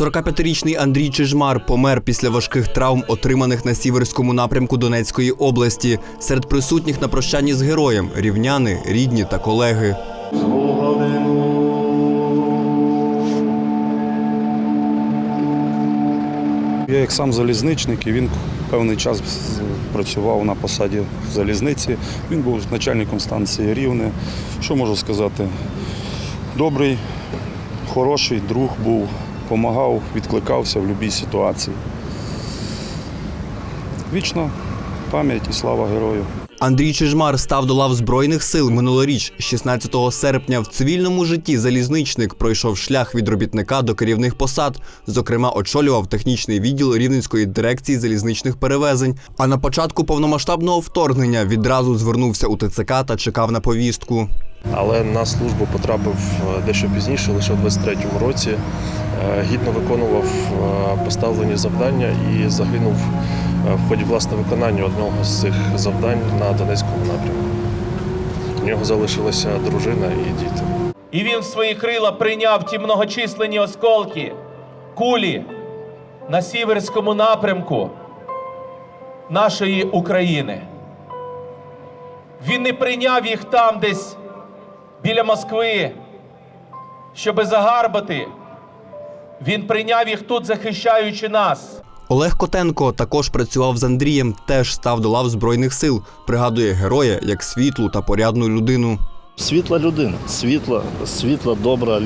45-річний Андрій Чижмар помер після важких травм, отриманих на сіверському напрямку Донецької області. Серед присутніх на прощанні з героєм рівняни, рідні та колеги. Я як сам залізничник, і він певний час працював на посаді в залізниці. Він був начальником станції Рівне. Що можу сказати? Добрий, хороший друг був, допомагав, відкликався в будь-якій ситуації. Вічна пам'ять і слава герою. Андрій Чижмар став до лав збройних сил минулоріч, 16 серпня. В цивільному житті залізничник пройшов шлях від робітника до керівних посад. Зокрема, очолював технічний відділ Рівненської дирекції залізничних перевезень. А на початку повномасштабного вторгнення відразу звернувся у ТЦК та чекав на повістку. але на службу потрапив е, дещо пізніше, лише у 23-му році. Гідно виконував е, поставлені завдання і загинув е, в ході власне виконання одного з цих завдань на Донецькому напрямку. У нього залишилася дружина і діти. І він в свої крила прийняв ті многочисленні осколки, кулі на сіверському напрямку нашої України. Він не прийняв їх там десь біля Москви, щоби загарбати. Він прийняв їх тут, захищаючи нас. Олег Котенко також працював з Андрієм, теж став до лав збройних сил. Пригадує героя як світлу та порядну людину. Світла людина, світла, світла, добра,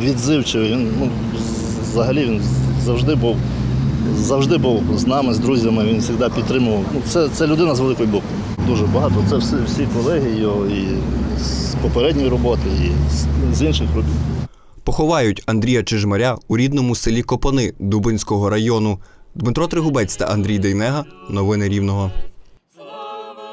відзивчива. Він ну, взагалі він завжди був, завжди був з нами, з друзями. Він завжди підтримував. Ну, це, це людина з великої букви. Дуже багато. Це всі, всі колеги його і з попередньої роботи, і з, з інших робіт. Поховають Андрія Чижмаря у рідному селі Копани Дубинського району. Дмитро Тригубець та Андрій Дейнега. Новини Рівного.